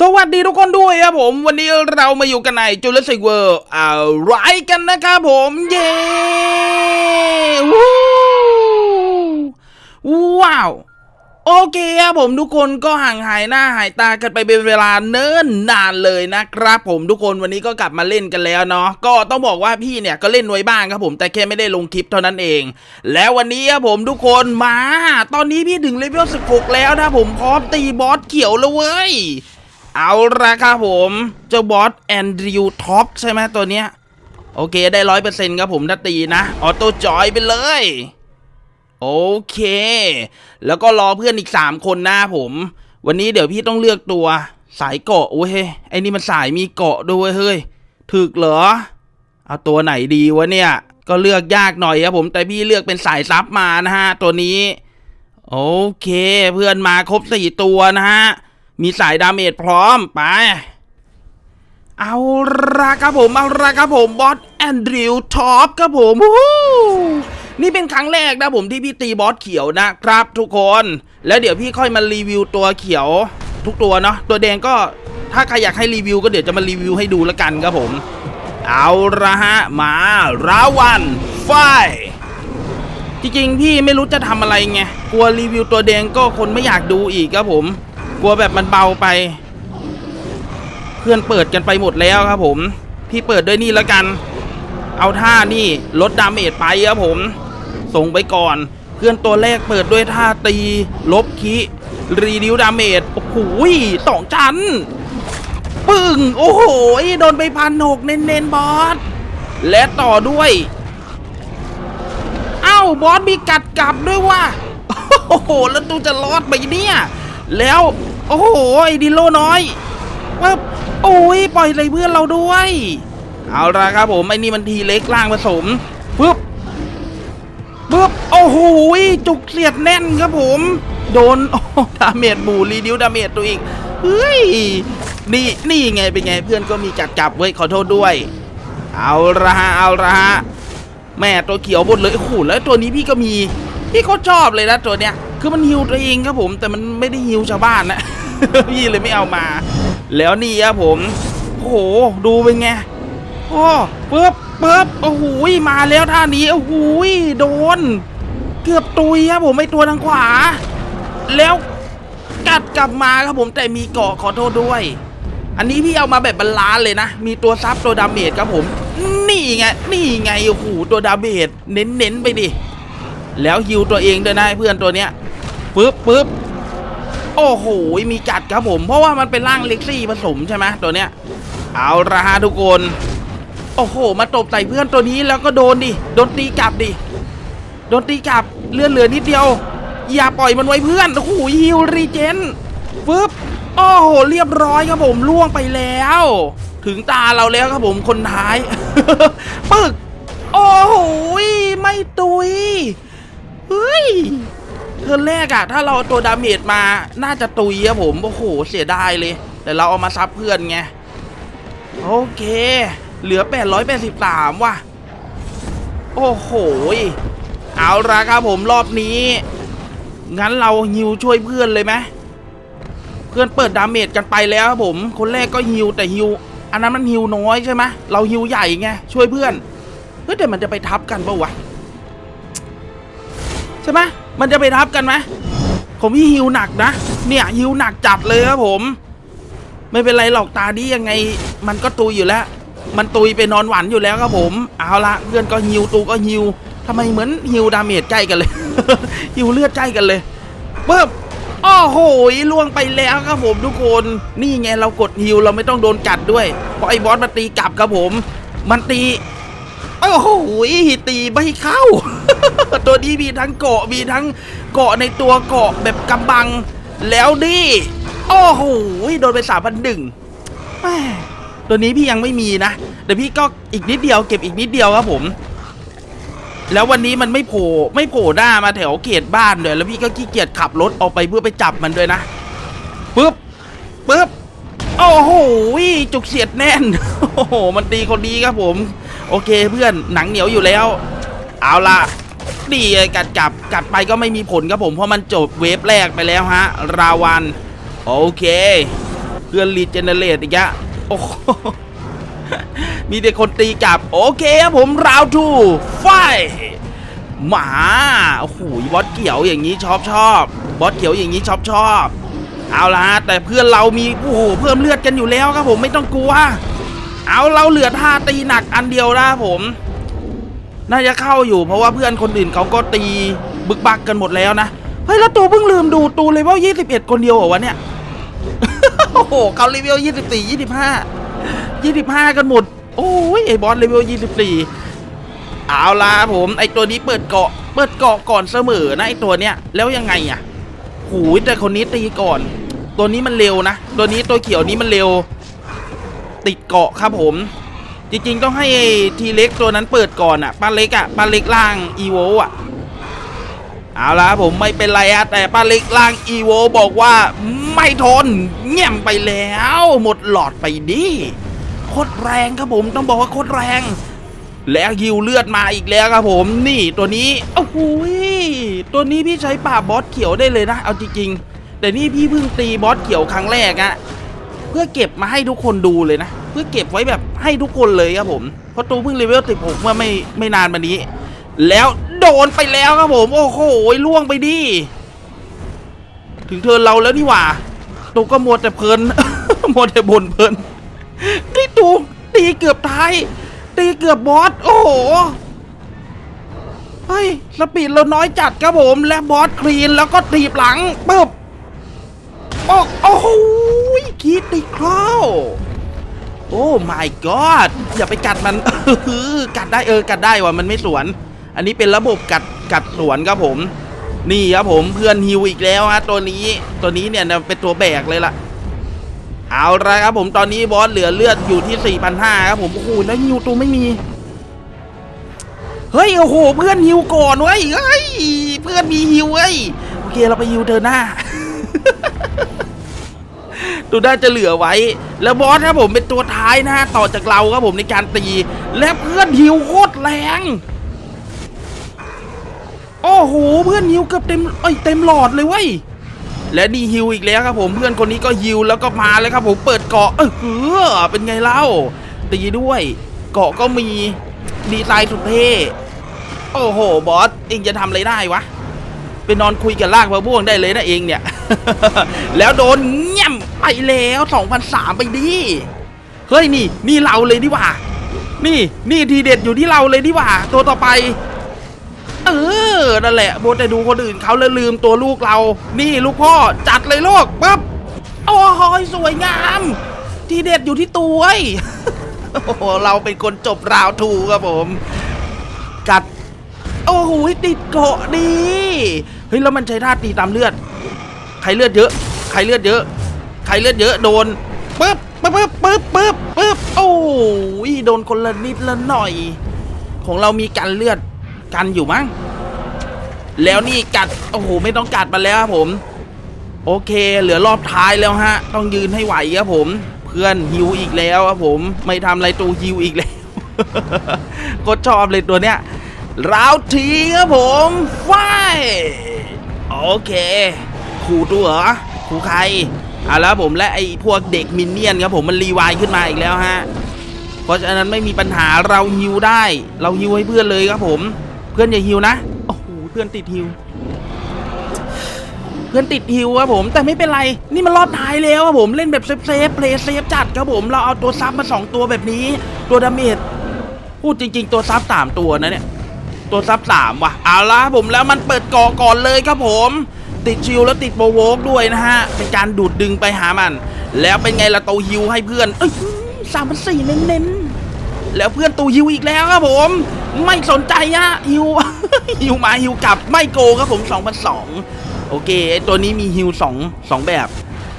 สวัสดีทุกคนด้วยครับผม วันนี้เรามาอยู่กันในจูเลสิกเวิร์อะไรกันนะครับผมเย้วู้ว้าวโอเคครับผมทุกคนก็ห่างหายหน้าหายตากันไปเป็นเวลาเนิ่นนานเลยนะครับ ผมทุกคนวันนี้ก็กลับมาเล่นกันแล้วเนาะก็ต้องบอกว่าพี่เนี่ยก็เล่นไว้บ้างครับผมแต่แค่ไม่ได้ลงคลิปเท่านั้นเอง แล้ววันนี้ครับผมทุกคนมา ตอนนี้พี่ถึงเลเวล16แล้วนะผมพร้อมตีบอสเขียวแล้วเว้ย เอาละครับผม เจ้าบอสแอนดริวท็อปใช่ไหมตัวเนี้ย โอเคได้ร้อยเปอร์เซ็นต์ครับผมถ้าตีนะ ออโต้จอยไปเลย โอเค แล้วก็รอเพื่อนอีก3คนหน้าผม วันนี้เดี๋ยวพี่ต้องเลือกตัวสายเกาะโอ้ยไอ้นี่มันสายมีเกาะด้วยเฮ้ยถึกเหรอ เอาตัวไหนดีวะเนี่ย ก็เลือกยากหน่อยครับผมแต่พี่เลือกเป็นสายซับมานะฮะ ตัวนี้ โอเค เพื่อนมาครบสี่ตัวนะฮะ มีสายดาเมจพร้อมไป เอาละครับผม เอาละครับผม บอสแอนดริวท็อปครับผมนี่เป็นครั้งแรกนะผมที่พี่ตีบอสเขียวนะครับทุกคน แล้วเดี๋ยวพี่ค่อยมารีวิวตัวเขียวทุกตัวเนาะตัวแดงก็ถ้าใครอยากให้รีวิวก็เดี๋ยวจะมารีวิวให้ดูแล้วกันครับผม เอาละฮะมาราวันไฟจริงๆพี่ไม่รู้จะทำอะไรไงกลัวรีวิวตัวแดงก็คนไม่อยากดูอีกครับผม ลัวแบบมันเบาไป เพื่อนเปิดกันไปหมดแล้วครับผม พี่เปิดด้วยนี่แล้วกัน เอาท่านี่ลดดาเมจไปครับผม ส่งไปก่อน เพื่อนตัวแรกเปิดด้วยท่าตี ลบคิรีดิวดาเมจโอ้โหสองชั้นปึ้ง โอ้โหโดนไปพันหกเน้นๆบอส และต่อด้วย เอ้า บอสมีกัดกลับด้วยว่ะโอ้โห แล้วตูจะรอดไปเนี่ย แล้ว โอ้โหไอ้ดิโลน้อยปึ๊บโอ้ยปล่อยเลยเพื่อนเราด้วย เอาละครับผมไอ้นี่มันทีเล็กล่างผสมปึ๊บปึ๊บโอ้โหจุกเสียดแน่นครับผม โดนโอ้ดาเมจหมู่รีดิวดาเมจตัวอีกเฮ้ยนี่นี่ไงเป็นไงเพื่อนก็มีกัดกลับเว้ยขอโทษด้วย เอาละฮะเอาละฮะแม่ตัวเขียวหมดเลยโอ้โหแล้วตัวนี้พี่ก็มีพี่ก็ชอบเลยนะตัวเนี้ย คือมันฮิวตัวเองครับผมแต่มันไม่ได้ฮิวชาวบ้านนะพี่เลยไม่เอามา แล้วนี่ครับผมโอ้โหดูเป็นไงโอ้ปึ๊บปึ๊บโอ้โหมาแล้วท่านี้โอ้โหโดน เกือบตุยครับผมไอตัวทางขวา แล้วกัดกลับมาครับผมแต่มีเกาะขอโทษด้วย อันนี้พี่เอามาแบบบาลานเลยนะ มีตัวซับตัวดาเมจครับผม นี่ไงนี่ไงโอ้โหตัวดาเมจเน้นๆไปดิแล้วฮิวตัวเองด้วยนะไอ้เพื่อนตัวเนี้ย ปึ๊บปึ๊บโอ้โห มีจัดครับผม เพราะว่ามันเป็นร่างเล็กซี่ผสมใช่ไหมตัวเนี้ย เอาละฮะทุกคน โอ้โห มาตบใส่เพื่อนตัวนี้แล้วก็โดนดิ โดนตีกลับดิ โดนตีกลับ เลื่อนเหลือนิดเดียว อย่าปล่อยมันไว้เพื่อน โอ้โหฮิวรีเจนปึ๊บ โอ้โห เรียบร้อยครับผมล่วงไปแล้ว ถึงตาเราแล้วครับผมคนท้าย ปึก โอ้โห ไม่ตุย เฮ้ย เธอแรกอะถ้าเราตัวดาเมจมาน่าจะตุยครับผมโอ้โหเสียดายเลย แต่เราเอามาซับเพื่อนไงโอเค เหลือ 883 ว่ะ โอ้โหเอาละครับผมรอบนี้ งั้นเราฮิวช่วยเพื่อนเลยไหมเพื่อนเปิดดาเมจกันไปแล้วครับผม คนแรกก็ฮิวแต่ฮิวอันนั้นมันฮิวน้อยใช่ไหมเราฮิวใหญ่ไงช่วยเพื่อนเฮ้ยแต่มันจะไปทับกันปะวะใช่ไหม มันจะไปทับกันไหมผมพี่ฮิวหนักนะ เนี่ยฮิวหนักจัดเลยครับผม ไม่เป็นไรหรอกตาดียังไง มันก็ตุยอยู่แล้ว มันตุยไปนอนหวันอยู่แล้วครับผม เอาละเพื่อนก็ฮิวตูก็ฮิวทำไมเหมือนฮิวดาเมจใกล้กันเลยฮิวเลือดใกล้กันเลยปึ๊บโอ้โหล่วงไปแล้วครับผมทุกคน นี่ไงเรากดฮิวเราไม่ต้องโดนกัดด้วยเพราะไอ้บอสมันตีกลับครับผม มันตี โอ้โหตีไม่เข้า ตัวนี้มีทั้งเกาะมีทั้งเกาะในตัวเกาะแบบกำบัง แล้วดิโอ้โหโดนไปสามพันหนึ่งตัวนี้พี่ยังไม่มีนะแต่พี่ก็อีกนิดเดียวเก็บอีกนิดเดียวครับผม แล้ววันนี้มันไม่โผล่ไม่โผล่หน้ามาแถวเขตบ้านเลยแล้วพี่ก็ขี้เกียจขับรถออกไปเพื่อไปจับมันด้วยนะปึ๊บปึ๊บโอ้โหจุกเสียดแน่นโอ้โหมันตีคนดีครับผม โอเคเพื่อนหนังเหนียวอยู่แล้ว เอาล่ะดีไงกัดกลับกัดไปก็ไม่มีผลครับผมเพราะมันจบเวฟแรกไปแล้วฮะ ราวัน โอเค เพื่อนรีเจเนเรตอีกอะโอ้โหมีแต่คนตีกลับ โอเคครับผมราวทูไฟหมาโอ้โหบอสเขียวอย่างนี้ชอบชอบบอสเขียวอย่างนี้ชอบชอบเอาละฮะแต่เพื่อนเรามีโอ้โหเพิ่มเลือดกันอยู่แล้วครับผมไม่ต้องกลัว เอาเราเหลือท่าตีหนักอันเดียวนะผม น่าจะเข้าอยู่เพราะว่าเพื่อนคนอื่นเขาก็ตีบึกบักกันหมดแล้วนะ เฮ้ย แล้วตูเพิ่งลืมดูตูเลเวล21คนเดียวเหรอวะเนี่ย โอ้โหเขาเลเวล24 25 25กันหมด โอ้ยไอ้บอสเลเวล24เอาล่ะผมไอ้ตัวนี้เปิดเกาะ เปิดเกาะก่อนเสมอนะไอ้ตัวเนี้ยแล้วยังไงอะหูยแต่คนนี้ตีก่อน ตัวนี้มันเร็วนะ ตัวนี้ตัวเขียวนี้มันเร็ว ติดเกาะครับผม จริงๆต้องให้ทีเล็กตัวนั้นเปิดก่อนอะป้าเล็กอะป้าเล็กล่างอีโวอะเอาละผมไม่เป็นไรอะแต่ป้าเล็กล่างอีโวบอกว่าไม่ทนเงี่ยมไปแล้ว หมดหลอดไปดิโคตรแรงครับผมต้องบอกว่าโคตรแรง แล้วฮิวเลือดมาอีกแล้วครับผมนี่ตัวนี้โอ้โหตัวนี้พี่ใช้ป่าบอสเขียวได้เลยนะ เอาจริงๆแต่นี่พี่เพิ่งตีบอสเขียวครั้งแรกอะ พื่อเก็บมาให้ทุกคนดูเลยนะ เพื่อเก็บไว้แบบให้ทุกคนเลยครับผมเพราะตัวเพิ่งเลเวล16เมื่อไม่ไม่นานมานี้ แล้วโดนไปแล้วครับผม โอ้โหล่วงไปดิถึงเทิร์นเราแล้วนี่หว่าตูก็มัวแต่เพลินมัวแต่บ่นเพลินนี่ตูตีเกือบท้าย ตีเกือบบอสโอ้โหเฮ้ยสปีดเราน้อยจัดครับผม และบอสคลีนแล้วก็ถีบหลังปึ๊บโอ้โอ้ โหคิดติคราวโอ้ my god อย่าไปกัดมันกัดได้เออกัดได้ว่ะมันไม่สวน อันนี้เป็นระบบกัดกัดสวนครับผม นี่ครับผมเพื่อนฮิวอีกแล้วฮะตัวนี้ตัวนี้เนี่ยเป็นตัวแบกเลยล่ะเอาละครับผมตอนนี้บอสเหลือเลือดอยู่ที่ 4,500ครับผมโอ้โหแล้วฮิวตัวไม่มี เฮ้ยโอ้โห เพื่อนฮิวก่อนเว้ยเฮ้ยเพื่อนมีฮิวเว้ยโอเคเราไปฮิวเธอหน้า ตัวน่าจะเหลือไว้ แล้วบอสครับผมเป็นตัวท้ายนะฮะต่อจากเราครับผมในการตี และเพื่อนฮิวโคตรแรงโอ้โหเพื่อนฮิวเกือบเต็มเอ้ยเต็มหลอดเลยเว้ยและนี่ฮิวอีกแล้วครับผมเพื่อนคนนี้ก็ฮิวแล้วก็มาเลยครับผมเปิดเกาะเออเออเป็นไงเล่าตีด้วย เกาะก็มีดีไซน์สุดเท่โอ้โหบอสเองจะทำอะไรได้วะไปนอนคุยกับลากมะม่วงได้เลยนะเองเนี่ย แล้วโดนเงี้ยม ไปแล้ว2,003ไปดิ เฮ้ยนี่ นี่เราเลยดีกว่า นี่นี่ทีเด็ดอยู่ที่เราเลยดีกว่า ตัวต่อไป เออ นั่นแหละโบแต่ดูคนอื่นเขาแล้วลืมตัวลูกเรา นี่ลูกพ่อจัดเลยลูกปั๊บโอ้โหสวยงาม ทีเด็ดอยู่ที่ตัวไอ้โอ้โหเราเป็นคนจบราวทูครับผม กัด โอ้โหติดเกาะดี เฮ้ยแล้วมันใช้ท่าตีตามเลือด ใครเลือดเยอะ ใครเลือดเยอะ ใครเลือดเยอะโดนปึ๊บปึ๊บปึ๊บปึ๊บปึ๊บปึ๊บโอ้ยโดนคนละนิดละหน่อย ของเรามีกันเลือดกันอยู่มั้งแล้วนี่กัดโอ้โหไม่ต้องกัดมาแล้วครับผม โอเค เหลือรอบท้ายแล้วฮะ ต้องยืนให้ไหวครับผม เพื่อนฮิวอีกแล้วครับผม ไม่ทำอะไรตูฮิวอีกแล้วก็ชอบเลยตัวเนี้ยราวทีครับผมไฟโอเคขู่ตัวเหรอขู่ใคร เอาแล้วผมและไอ้พวกเด็กมินเนี่ยนครับผมมันรีวายขึ้นมาอีกแล้วฮะเพราะฉะนั้นไม่มีปัญหาเราฮิวได้ เราฮิวให้เพื่อนเลยครับผม เพื่อนอย่าฮิวนะโอ้โหเพื่อนติดฮิว เพื่อนติดฮิวครับผม แต่ไม่เป็นไร นี่มันรอบท้ายแล้วครับผมเล่นแบบเซฟเซฟเพลย์เซฟจัดครับผมเราเอาตัวซับมาสองตัวแบบนี้ ตัวดาเมจพูดจริง ๆ ตัวซับสามตัวนะเนี่ยตัวซับสามว่ะเอาละผมแล้วมันเปิดก่อก่อนเลยครับผม ติดชิลแล้วติดโบโวกด้วยนะฮะ เป็นการดูดดึงไปหามัน แล้วเป็นไงละโตฮิวให้เพื่อนเอ้ยสามพันสี่เน้นๆ แล้วเพื่อนตูฮิวอีกแล้วครับผม ไม่สนใจฮะฮิวฮิวมาฮิวกลับไม่โกครับผม2002โอเคไอตัวนี้มีฮิวสองสองแบบ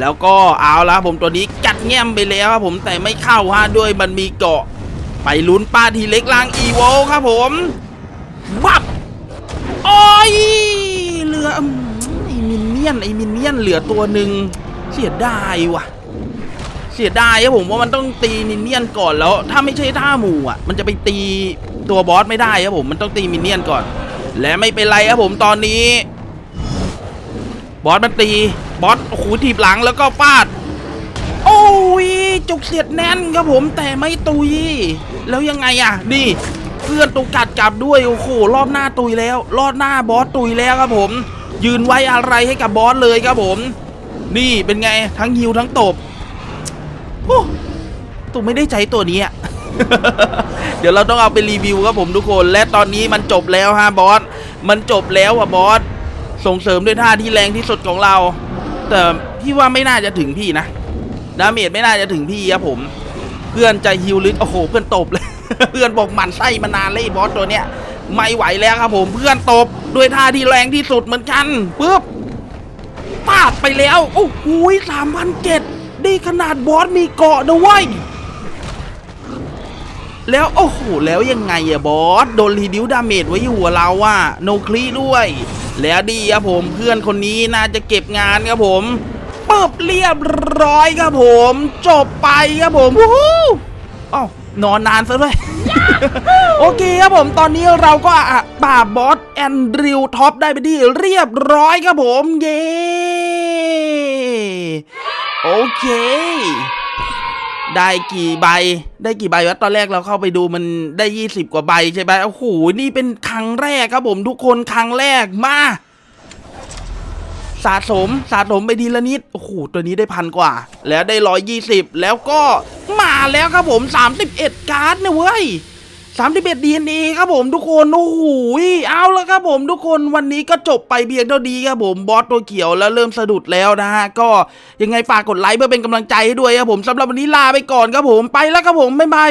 แล้วก็เอาละผมตัวนี้กัดแง้มไปแล้วครับผมแต่ไม่เข้าฮะด้วยมันมีเกาะ ไปลุ้นป้าทีเล็กล่างอีโวครับผมวับโอ้ยเหลือ มินเนี่ยนไอ้มินเนี่ยนเหลือตัวหนึ่งเสียดายว่ะ เสียดายครับผมว่ามันต้องตีมินเนี่ยนก่อนแล้ว ถ้าไม่ใช่ท่าหมู่อะ มันจะไปตีตัวบอสไม่ได้ครับผมมันต้องตีมินเนี่ยนก่อน และไม่เป็นไรครับผมตอนนี้ บอสมันตีบอสโอ้โหถีบหลังแล้วก็ฟาดโอ้ยจุกเสียดแน่นครับผมแต่ไม่ตุย แล้วยังไงอะนี่เพื่อนตูกัดกลับด้วยโอ้โหรอบหน้าตุยแล้ว รอบหน้าบอสตุยแล้วครับผม ยืนไว้อะไรให้กับบอสเลยครับผม นี่เป็นไงทั้งฮิวทั้งตบโอ้ตูไม่ได้ใจตัวนี้อะเดี๋ยวเราต้องเอาไปรีวิวครับผมทุกคน และตอนนี้มันจบแล้วฮะบอส มันจบแล้วอะบอส ส่งเสริมด้วยท่าที่แรงที่สุดของเรา แต่พี่ว่าไม่น่าจะถึงพี่นะ ดาเมจไม่น่าจะถึงพี่ครับผม เพื่อนใจฮิวลึกโอ้โห เพื่อนตบเลย เพื่อนบอกหมันไส้มานานเลยบอสตัวเนี้ย ไม่ไหวแล้วครับผมเพื่อนตบด้วยท่าที่แรงที่สุดเหมือนกันปึ๊บปาดไปแล้ว โอ้โหสามพันเจ็ดดีขนาดบอสมีเกาะด้วยแล้วโอ้โหแล้วยังไงอะบอสโดนรีดิวดาเมจไว้อยู่เราอะโนคลีด้วย แล้วดีครับผมเพื่อนคนนี้น่าจะเก็บงานครับผมปึ๊บเรียบร้อยครับผม จบไปครับผมวู้หูอ้าวนอนนานซะด้วย โอเคครับผมตอนนี้เราก็ป่าบบอสแอนดริวท็อปได้ไปที่เรียบร้อยครับผมเย้โอเค ได้กี่ใบ ได้กี่ใบวะตอนแรกเราเข้าไปดูมันได้ 20 กว่าใบใช่ไหมโอ้โหนี่เป็นครั้งแรกครับผมทุกคนครั้งแรกมา สะสมสะสมไปทีละนิด โอ้โห ตัวนี้ได้พันกว่า แล้วได้ร้อยยี่สิบแล้วก็มาแล้วครับผม31การ์ดนะเว้ย31 DNA ครับผมทุกคน โอ้โหเอาละครับผมทุกคนวันนี้ก็จบไปเพียงเท่านี้ครับผมบอสตัวเขียวแล้วเริ่มสะดุดแล้วนะฮะ ก็ยังไงฝากกดไลค์เพื่อเป็นกำลังใจให้ด้วยครับผมสำหรับวันนี้ลาไปก่อนครับผมไปแล้วครับผมบ๊ายบาย